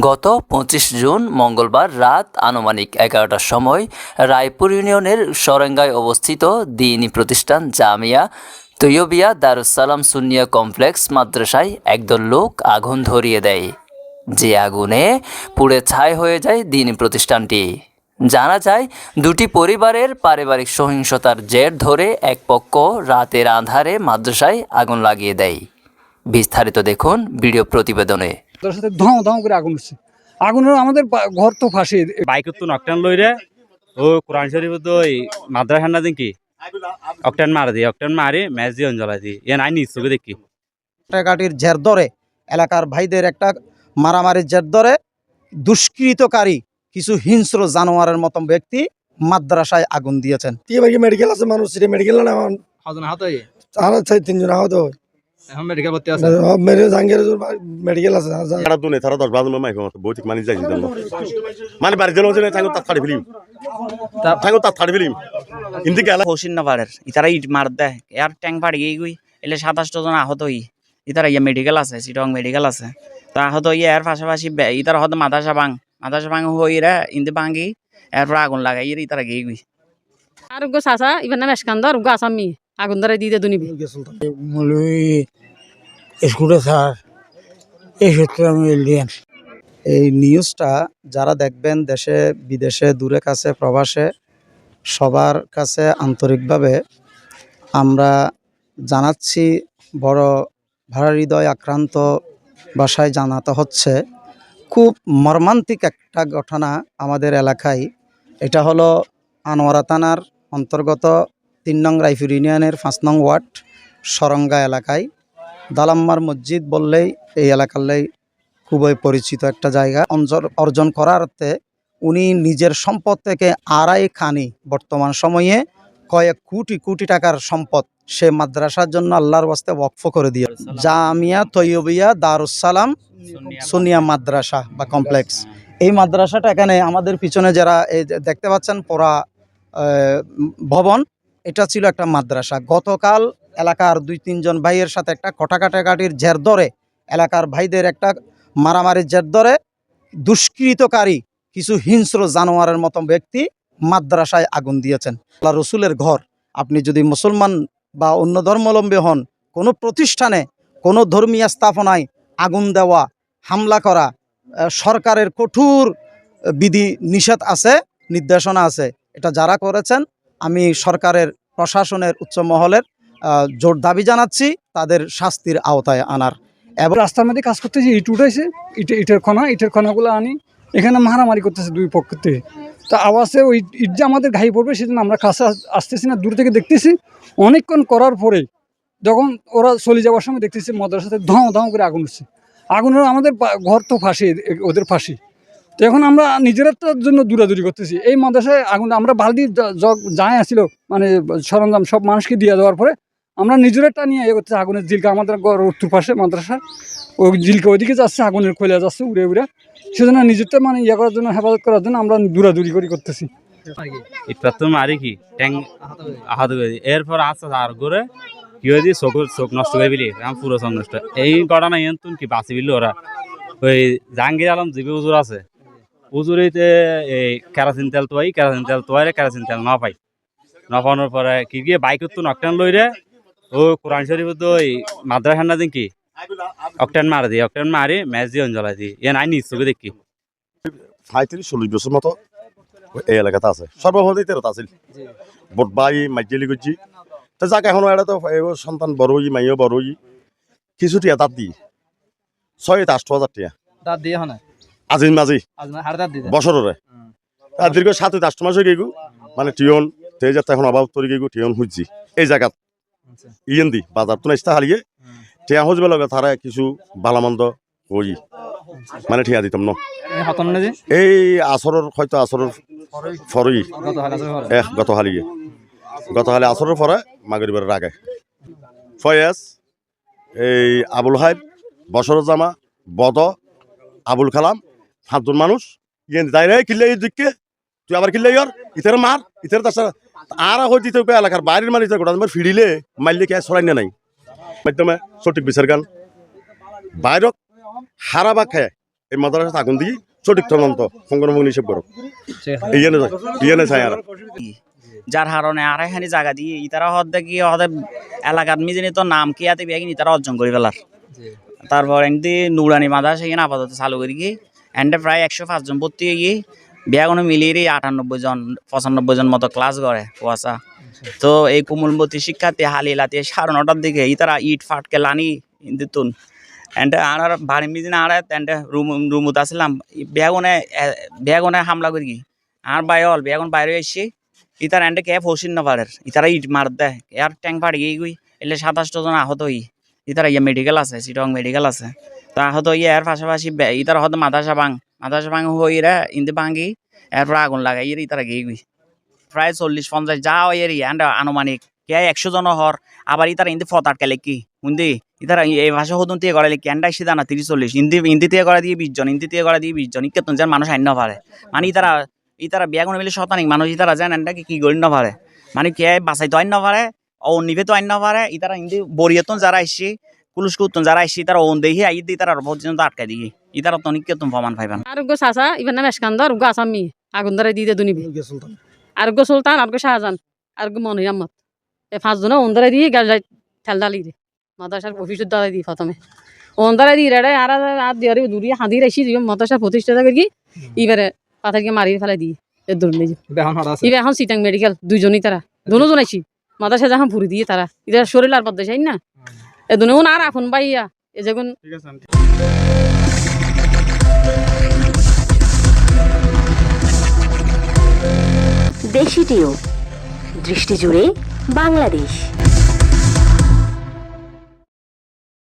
গত পঁচিশ জুন মঙ্গলবার রাত আনুমানিক এগারোটার সময় রায়পুর ইউনিয়নের সরেঙ্গায় অবস্থিত দিনী প্রতিষ্ঠান জামিয়া তৈয়বিয়া দারুসালাম সুনিয়া কমপ্লেক্স মাদ্রাসায় একদল লোক আগুন ধরিয়ে দেয়। যে আগুনে পুড়ে ছাই হয়ে যায় দিনী প্রতিষ্ঠানটি। জানা যায়, দুটি পরিবারের পারিবারিক সহিংসতার জের ধরে এক পক্ষ রাতের আধারে মাদ্রাসায় আগুন লাগিয়ে দেয়। বিস্তারিত দেখুন ভিডিও প্রতিবেদনে। তার সাথে ধোঁয়া ধোঁয়া করে আগুন উঠছে আগুনের আমাদের ঘর তো ফাঁসি। বাইক তো নকটান লই রে। ও কোরআন শরীফ তো ওই মাদ্রাসা না দিন কি? অকটান মার দি অকটান মারি ম্যাচ দিয়ে জ্বলাই দি। এ নাই নিজ চোখে দেখি। কাটাকাটির জের ধরে এলাকার ভাইদের একটা মারামারির জের ধরে দুষ্কৃতকারী কিছু হিংস্র জানোয়ারের মতো ব্যক্তি মাদ্রাসায় আগুন দিয়েছেন। মেডিকেল আছে মানুষ মেডিকেল না হয়ে চাই তিনজন আহত হয়। এখন মেডিকেল ভর্তি মেরে জাঙ্গের মেডিকেল আছে তারা দুনে তারা দশ বারো মাইক বৈঠিক মানি যাই মানে বাড়ি ফেলিম। ফেলিম। গেলা হোসিন না পারের ইতারা ইট মার দেয় ফাড়ি গিয়ে গুই এলে সাতাশটা জন আহত হই। ইতারা ইয়া মেডিকেল আছে চিটং মেডিকেল আছে। তো আহত হই এর পাশাপাশি বে- ইতারা হয়তো মাদাসা ভাঙ। মাদাসা ভাঙ হই রে ইন্দি ভাঙি এরপর আগুন লাগাই ইতারা গিয়ে গুই আর গো চাচা ইবার নাম এসকান্দর গো আসামি। আগুন ধরে দিয়ে দে স্কুলে স্যার, এই আমি এই নিউজটা যারা দেখবেন দেশে, বিদেশে, দূরে কাছে, প্রবাসে, সবার কাছে আন্তরিকভাবে আমরা জানাচ্ছি, বড় ভাড়া হৃদয় আক্রান্ত বাসায় জানাতে হচ্ছে। খুব মর্মান্তিক একটা ঘটনা আমাদের এলাকায়। এটা হলো আনোয়ারা থানার অন্তর্গত তিন নং রাইফুর ইউনিয়নের পাঁচ নং ওয়ার্ড, সরঙ্গা এলাকায়। দালাম্মার মসজিদ বললেই এই এলাকারলাই খুবই পরিচিত একটা জায়গা। অঞ্চল অর্জন করার অর্থে উনি নিজের সম্পদ থেকে আড়াই খানি বর্তমান সময়ে কয়েক কোটি কোটি টাকার সম্পদ সে মাদ্রাসার জন্য আল্লাহর বাস্তে ওয়াকফ করে দিয়ে। জামিয়া তৈয়বিয়া দারুসালাম সোনিয়া মাদ্রাসা বা কমপ্লেক্স। এই মাদ্রাসাটা এখানে আমাদের পিছনে যারা দেখতে পাচ্ছেন পোড়া ভবন এটা ছিল একটা মাদ্রাসা। গতকাল এলাকার দুই তিনজন ভাইয়ের সাথে একটা কটাকাটাকাটির জের ধরে, এলাকার ভাইদের একটা মারামারির জের ধরে দুষ্কৃতকারী কিছু হিংস্র জানোয়ারের মতো ব্যক্তি মাদ্রাসায় আগুন দিয়েছেন। আল্লাহ রসুলের ঘর। আপনি যদি মুসলমান বা অন্য ধর্মাবলম্বী হন, কোনো প্রতিষ্ঠানে, কোনো ধর্মীয় স্থাপনায় আগুন দেওয়া, হামলা করা সরকারের কঠোর বিধি নিষেধ আছে, নির্দেশনা আছে, এটা যারা করেছেন আমি সরকারের, প্রশাসনের উচ্চ মহলের জোর দাবি জানাচ্ছি, তাদের শাস্তির আওতায় আনার। এবং রাস্তার মধ্যে কাজ করতেছি ইট উঠেছে ইট, ইটের খনা, ইটের খনাগুলো আনি, এখানে মারামারি করতেছে দুই পক্ষ থেকে তা আওয়াজে ওই ইট যে আমাদের ঘাই পড়বে সেজন্য আমরা কাছে আসতেছি না, দূর থেকে দেখতেছি। অনেকক্ষণ করার পরে যখন ওরা চলে যাওয়ার সময় দেখতেছি মাদ্রাসাতে ধোঁয়া ধোঁয়া করে আগুন উঠছে। আগুনের আমাদের ঘর তো ফাঁসি ওদের ফাঁসি। তো এখন আমরা নিজেরার জন্য দূরাদূরি করতেছি। এই মাদ্রাসায় আগুন, আমরা বালতি জগ যাই আসছিল মানে সরঞ্জাম সব মানুষকে দিয়ে দেওয়ার পরে আমরা নিজেরটা নিয়ে ইয়ে করতেছি, আগুনের জিলকা আমাদের ঘর উত্তর পাশে মাদ্রাসা। ওই জিলকা ওইদিকে যাচ্ছে, আগুনের খোলা যাচ্ছে, উড়ে উড়ে। সেজন্য নিজেরটা মানে ইয়ে করার জন্য, হেফাজত করার জন্য আমরা দূরাদূরি করি, করতেছি। মারি কি? ট্যাং এরপর আস্তে আর করে কি চোখ নষ্ট আমার পুরো চোখ নষ্ট। এই ঘটনা কি বাঁচি বিল ওরা? ওই জাহাঙ্গীর আলম, জিবি উজুর আছে। উজুরিতে এই কেরাসিন তেল তোয়াই কেরাসিন তেল তোয়াই কেরাসিন তেল না পাই। না পাওয়ানোর পরে কি গিয়ে বাইক তো নকটান লই রে ও কোরআন শরীফ তো ওই মাদ্রাসা না দিন কি? অকটান মার দি অকটান মারি ম্যাচ দিয়ে জ্বলাই দি। এ নাই নিজ চোখে দেখি। পঁয়ত্রিশ চল্লিশ বছর মতো এই এলাকাতে আছে। সর্বভাবে তেরোটা আছিল। বোট বাই মাইজেলি করছি তো যাক এখন এটা তো এই সন্তান বড়ই মাইও বড়ই কিছু টিয়া তাত দি। ছয় আট হাজার টিয়া দাঁত দিয়ে হয় না আজিন মাঝি। দাঁত দিয়ে আর দীর্ঘ সাত আষ্ট মাস হয়ে গেগু মানে টিয়ন তে যাতে এখন অভাব তরি গেগু টিয়ন খুঁজছি এই জায়গাত ইয়েন দি বাজার তো নাইস্তা হারিয়ে টিয়া হজবে লগে তারা কিছু ভালামন্দ কই। মানে ঠিয়া দিতাম ন। এই আসরের হয়তো আসরের ফরই এক গত হালিয়ে গত হালে আসরের পরে মাগরিবের আগে। ফয়েজ এই আবুল হাইব বসর জামা বদ আবুল কালাম সাতজন মানুষ ইয়ে তাই রে কিল্লে এই দিককে তুই আবার কিল্লে ইয়র ইতার মার ইতার তাছাড়া আর হয়তো ইতে এলাকার বাইরের ইতার গোটা তোমার ফিরিলে মারলে কে সরাই নাই। মাধ্যমে সঠিক বিচার গান। বাইরক হারা বা খায় এই মাদ্রাসা আগুন দিয়ে সঠিক তদন্ত সংগঠন হিসেব করো। ইয়েনে যায় ইয়েনে চাই আর। যার কারণে আর এখানে জায়গা দিয়ে ইতারা হদ দেখি হদে এলাকার মিজিনি তো নাম কি আতে বিয়া ইতারা অর্জন করে ফেলার। তারপর এমনি নুরানি মাদা সেখানে আপাতত চালু করি কি এন্ডে প্রায় একশো পাঁচজন ভর্তি হয়ে গিয়ে বিয়া কোনো মিলিয়ে আটানব্বই জন, পঁচানব্বই জন মতো ক্লাস করে কুয়াশা। তো এই কুমুলবতী শিক্ষার্থী হালি লাতি সাড়ে নটার দিকে ইতারা ইট ফাটকে লানি দিতুন। এন্ডে আর বাড়ি মিজিনে আর এন্ডে রুম রুমুত আসলাম বেগুনে বেগুনে হামলা করি কি? আর বাইরে হল বেগুন বাইরে এসছি ইতার এন্ডে কে ফসিন না পারে ইতারা ইট মার দেয়। এর ট্যাঙ্ক ফাড়ি গিয়ে এলে সাতাশটা জন আহত হই। ইতারা ইয়ে মেডিকেল আছে চিটং মেডিকেল আছে। তো আহত ইয়ে এর পাশাপাশি বে- ইতার হয়তো মাদাসা ভাঙ মাদাসা ভাঙ হই রে, ইন্দি ভাঙি এরপর আগুন লাগাই ইয়ে ইতারা গুই প্রায় চল্লিশ, পঞ্চাশ, যা হয় এর এন্ড আনুমানিক। কে একশো জন হর, আবার ইতারা ইন্দি ফত আটকে লেখি হুন্দি ইতারা এই ভাষা হতুন দিয়ে লেখি এন্ডা সিদা না তিরিশ, চল্লিশ। হিন্দি হিন্দি দিয়ে করে দিয়ে বিশ জন হিন্দি দিয়ে করে দিয়ে বিশ জন। ইকে তুন মানুষ আইন পারে মানে ইতারা ইতারা বিয়া কোনো মিলে শতানিক মানুষ ইতারা জানেন নাকি কি করি না পারে মানে কে বাঁচাই তো আইন না পারে ও নিভে তো আইন না পারে ইতারা হিন্দি বরিয়তন যারা আইসি কুলুস কুতন যারা আইসি তারা ওন দেখি আই দিয়ে তারা পর্যন্ত আটকাই দিয়ে ইতারা তো নিকে তুমি প্রমাণ পাইবেন। আরোগ্য চাচা ইবার নাম এসকান্দর উগ্র আসামি আগুন ধরে দিয়ে দুনিবে আরোগ্য সুলতান। আরোগ্য শাহজাহান আরোগ্য মনির আহমদ। এই পাঁচজনে দিয়ে গাল ঠেল ডালি রে। মাদ্রাসার অফিসের দ্বারা দিই প্রথমে। ওন্দরে দিয়ে রে আর আর দিয়ে দূরে হাঁদি রাখি দিয়ে মাদ্রাসার প্রতিষ্ঠাতা করি এবারে ফেলাই দিই এর দৌড় নিয়ে ইবে এখন সিটাং মেডিকেল দুইজনই তারা। দুজন আইছি মাদ্রাসা যখন ফুরি দিয়ে তারা। এটা শরীর আর পদ্মা চাই না এ দুনো আর বাইয়া এ যখন দেশি দৃষ্টি জুড়ে বাংলাদেশ।